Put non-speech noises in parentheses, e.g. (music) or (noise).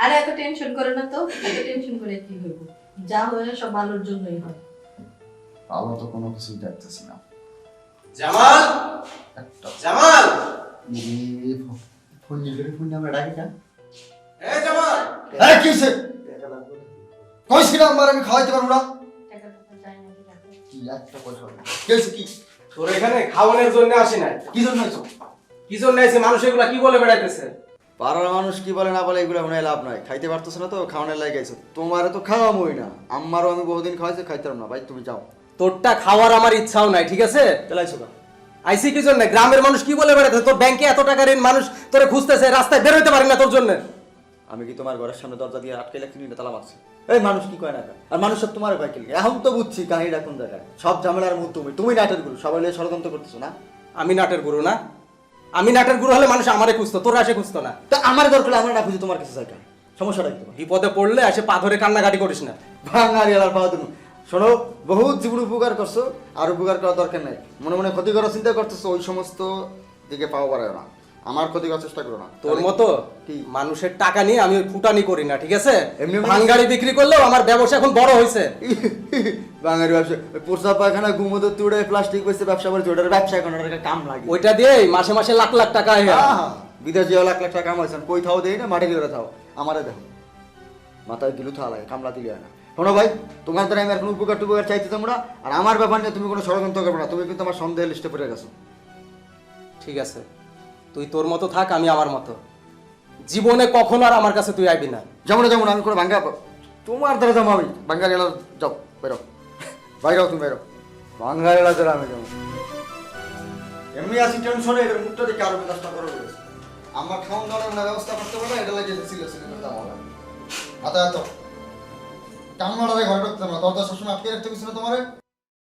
আরে এত টেনশন করে না তো এত টেনশন করে কি হইব? যা হয়ে সব ভালোর জন্যই হয়। ভালো তো কোনো কিছুই দেখতেছি না। জামাল! জামাল! ফোন নিয়ে ফোন নামে ডাকি কেন এ জামাল! এই কি হইছে? কইছিলাম আমার আমি খাওয়াইতে পারব না। টাকা টাকা চাই না কি একটা পয়সা হবে কি? তোর এখানে খাওয়ানোর জন্য আসি কি জন্য হইছো? কি জন্য আইছে? মানুষ এগুলা কি বলে বেড়াইতেছে? পাড়ার মানুষ কি বলে না বলে এগুলো মনে হয় লাভ নাই। খাইতে পারতেছ না তো খাওয়ানোর লাগে গেছো তোমার তো খাওয়ামই না। আমারও আমি বহুদিন খাওয়াইছি খাইতাম না। ভাই তুমি যাও। তোরটা খাওয়ার আমার ইচ্ছাও নাই ঠিক আছে? চালাইছো না আইসি কি জন্য? গ্রামের মানুষ কি বলে বেড়াইতেছে? তোর ব্যাংকে এত টাকা ঋণ মানুষ তোরে খুঁজতেছে রাস্তায় বের হইতে পারি না তোর জন্য। আমি কি তোমার ঘরের সামনে দরজা দিয়ে আটকে লাগছি না তালা মারছি? এই মানুষ কি কয় না আর মানুষ সব তোমার কয় কিনলে এখন তো বুঝছি কাহিনীটা কোন জায়গায়। সব ঝামেলার মুখ তুমি। তুমি নাটের গুরু সবাই ষড়যন্ত্র করতেছো না? আমি নাটের গুরু না। আমি নাটের গুরু হলে মানুষ আমারে খুঁজতো তোরা আসে খুঁজতো না। তো আমার দরকার আমার না খুঁজে তোমার কাছে চাই কেন? সমস্যাটা কি বিপদে পড়লে আসে পাথরে কান্নাকাটি করিস না। ভাঙারি আর পাওয়া তুমি। শোনো বহুত জীবন উপকার করছ আর উপকার করার দরকার নাই। মনে মনে ক্ষতিকর চিন্তা করতেছো ওই সমস্ত দিকে পাওয়া পারে না। আমার ক্ষতি করার চেষ্টা করো না। তোর মতো কি? মানুষের টাকা নিয়ে আমি ফুটানি করি না ঠিক আছে? এমনি ভাঙ্গাড়ি বিক্রি করলেও আমার ব্যবসা এখন বড় হয়েছে। (laughs) বাঙালি ব্যবসা। পোষা পায়খানা গুমোদ তুড়ে প্লাস্টিক বেচে ব্যবসা করে ওটার ব্যবসা এখন কাম লাগে। ওইটা দিয়ে মাসে মাসে লাখ লাখ টাকা আয়। বিদেশে লাখ লাখ টাকা কামাইছেন কই থাও দেই না মাটি দিয়ে থাও। আমারে দেখো। মাথায় গিলু থা লাগে কামলা দিলে না। শোনো ভাই তোমার দ্বারা আমি কোনো উপকার টুপকার চাইতে তোমরা আর আমার ব্যাপার নিয়ে তুমি কোনো ষড়যন্ত্র করবে না। তুমি কিন্তু আমার সন্দেহের লিস্টে পড়ে গেছো। ঠিক আছে। তুই তোর মতো থাক, আমি আমার মতো। জীবনে কখনো আর আমার কাছে তুই আইবি না। যেমন যেমন আমি কোনো ভাঙ্গা তোমার দ্বারা যাব আমি। বাঙ্গালি এলা যাও, বেরো। বাইরেও তুমি, বেরো। বাঙ্গালি এলা দ্বারা আমি যাব। এমনি আসি টেনশনে, এদের মুখটা দেখে আরও বিকাশটা করে আমার খাওয়ান দাওয়ার না ব্যবস্থা করতে পারলে এটা লাগে সিরিয়াস সিরিয়াস দাম হবে আতা এত। কামড়ারে ঘরে ঢুকতে না। দরজা সবসময় আটকে রাখতে গেছিল তোমারে?